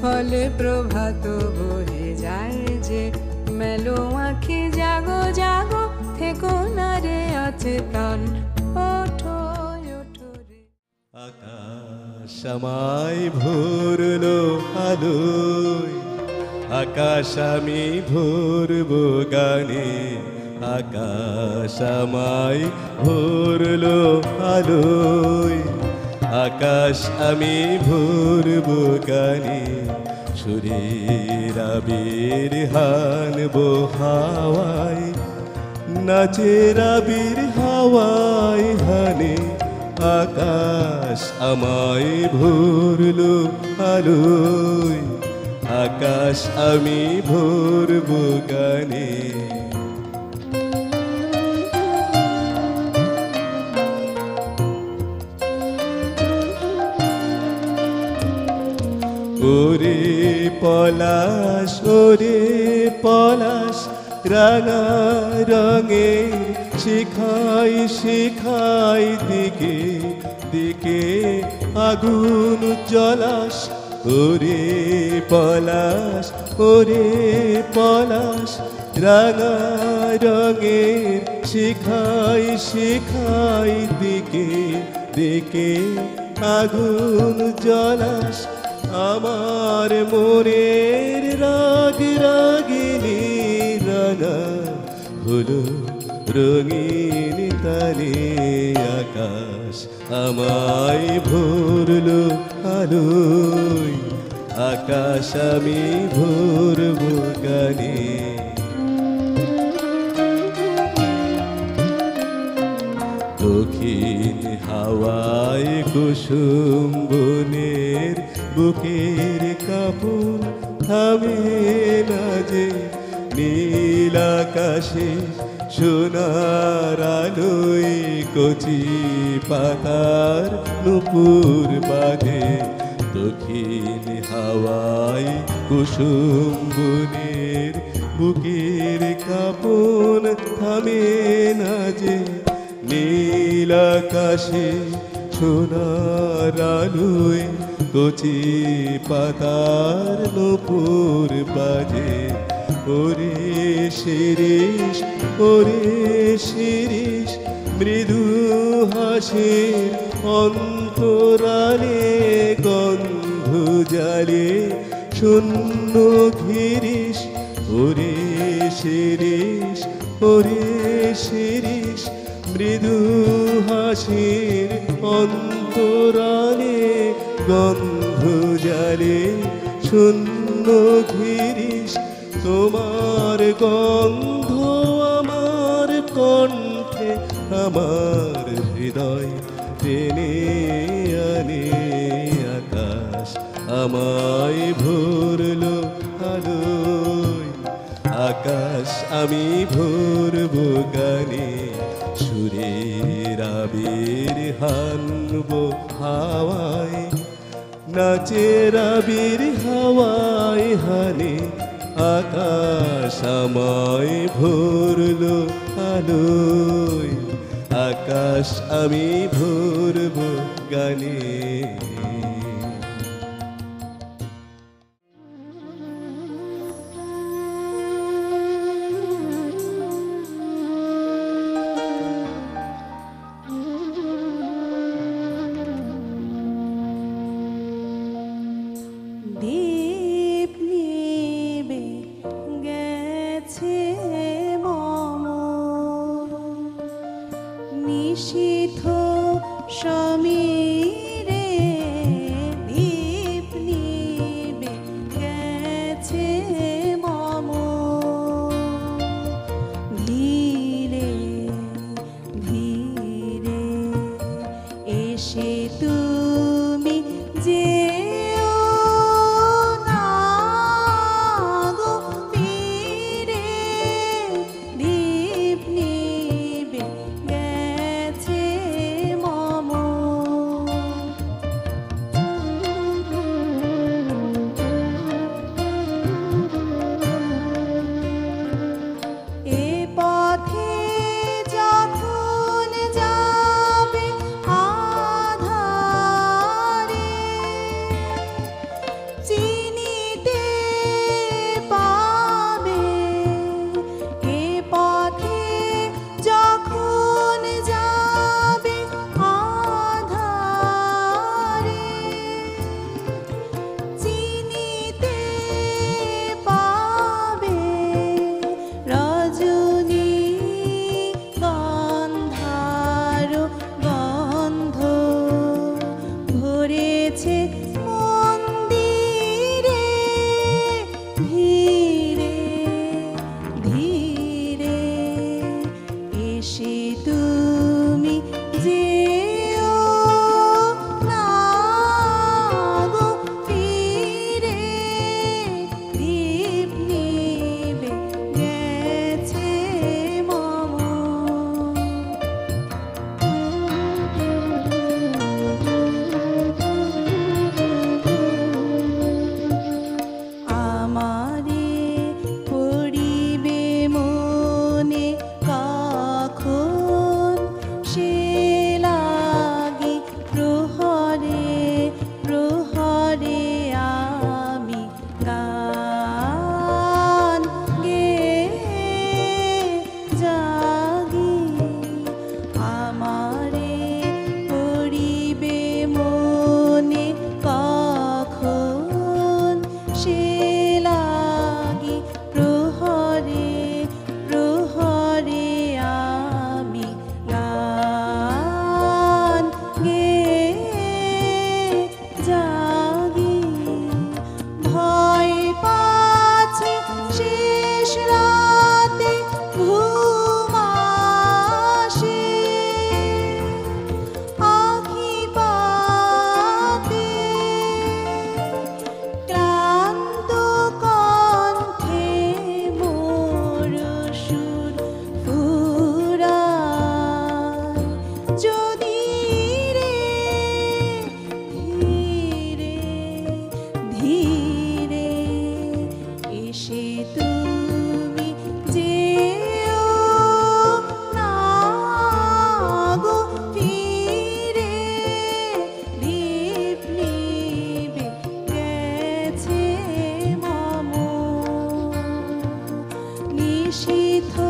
ফলে প্রভাত বহে যায় যে, মেলো আঁখি, জাগো জাগো, থেকো না রে অচেতন। ওঠো আকাশ আমায় ভরলো আলোয়, আকাশ আমি ভরব গানে, আকাশ আমায় ভরলো আলোয়। আকাশ আমি ভরব গানে সুরের আবির হানবো হাওয়ায়। নাচের আবির হাওয়ায় হানে, আকাশ আমায় ভরলো আলোয়। আকাশ আমি ভরব গানে ওরে পলাশ ওরে পলাশ, রাঙা রঙে শিখাই শিখাই দিকে দিকে আগুন জলাস ওরে পলাশ ওরে পলাশ, রাঙা রঙের শিখাই শিখাই দিকে দিকে আগুন জলাস আমার মনের রাগ রাগিনী রাঙা হলো রঙিন তারে আকাশ আমায় ভরলো আলোয়। আকাশ আমি ভরব গানে দক্ষিণ হাওয়ায় কুসুম বনের বুকের কাপড় থামে না যে, নীল আকাশে সোনার আলোয় কচি পাতার নুপুর বাঁধে দক্ষিণ হাওয়ায় কুসুম বনের বুকের কাপন থামে না যে, নীল আকাশে সোনার আলোয় কচি পাতার নপুর বাজে। ওরে শিরিষ ওরে শিরিষ, মৃদু হাসির অন্তরালে গন্ধ জালে শূন্য ঘিরিস। ওরে শিরিষ ওরে শিরিষ, মৃদু হাসির অন্তরালে গন্ধ জালে শূন্য ঘিরিস। তোমার গন্ধ আমার কণ্ঠে, আমার হৃদয় টেনে আনে আকাশ। আমায় ভরলো আলোয়, আকাশ আমি ভরব গানে। সুরের আবির হানব হাওয়ায় নাচের আবির হাওয়ায় হানে আকাশ আমায় ভরল আলোয়। আকাশ আমি ভরব গানে। thôi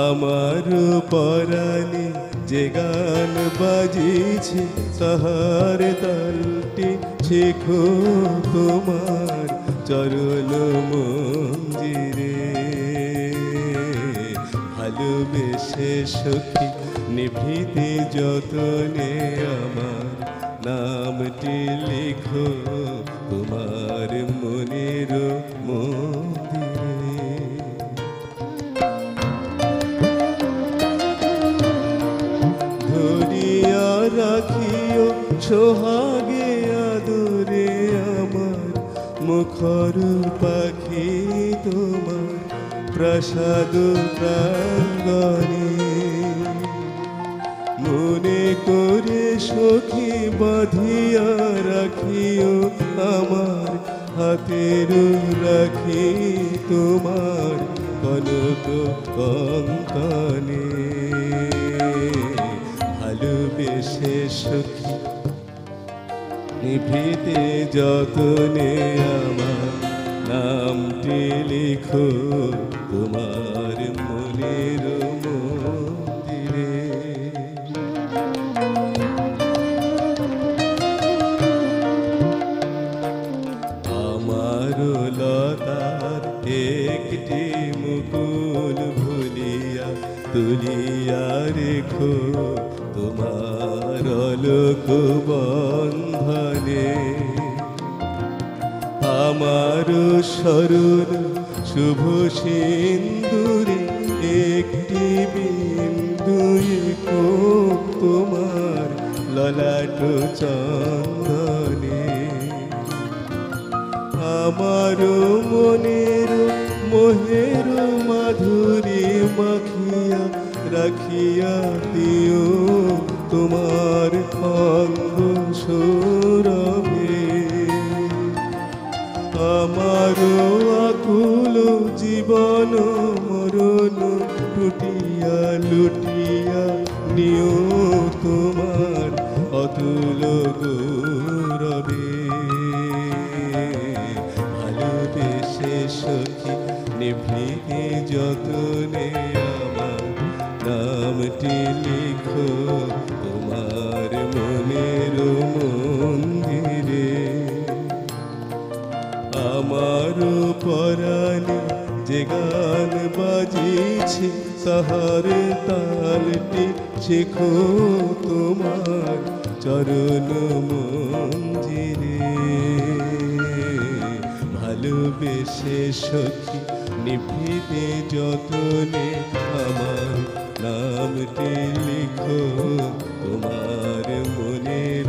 আমার পরাণে যে গান বাজিছে, তাহার তালটি শেখো তোমার চরণ মঞ্জিরে। ভালোবেসে সখী, নিভৃতে যতনে আমার নামটি লিখো তোমার সোহাগে আদরে আমার মুখর পাখি তোমার প্রসাদ প্রাঙ্গণে। মনে করে সখী বাঁধিয়া রাখিও আমার হাতের রাখি তোমার কনক কঙ্কনে। ভালোবেসে সখী নিভৃতে যতনে আমার নামটি লিখো, তোমার মনের মন্দিরে। আমার লতার একটি মুকুল ভুলিয়া তুলিয়া রেখো তোমার লোক বন্ধনে আমার স্মরণ শুভ সিন্দুরে, একটি বিন্দু তোমার ললাট চন্দনে। আমার মনের মোহের মাধুরী মাখিয়া, রাখিয়া দিও তোমার অঙ্গ সৌরভে। আমার আকুল জীবন শেখো তোমার চরণ মঞ্জিরে। ভালোবেসে সখী নিভিতে যতনে আমার নামটি লিখো তোমার মনের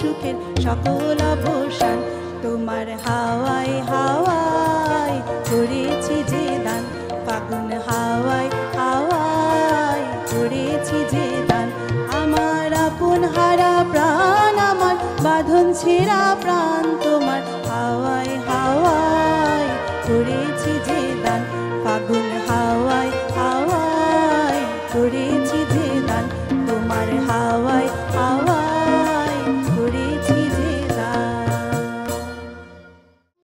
সুখের সকল অবসান। তোমার হাওয়ায়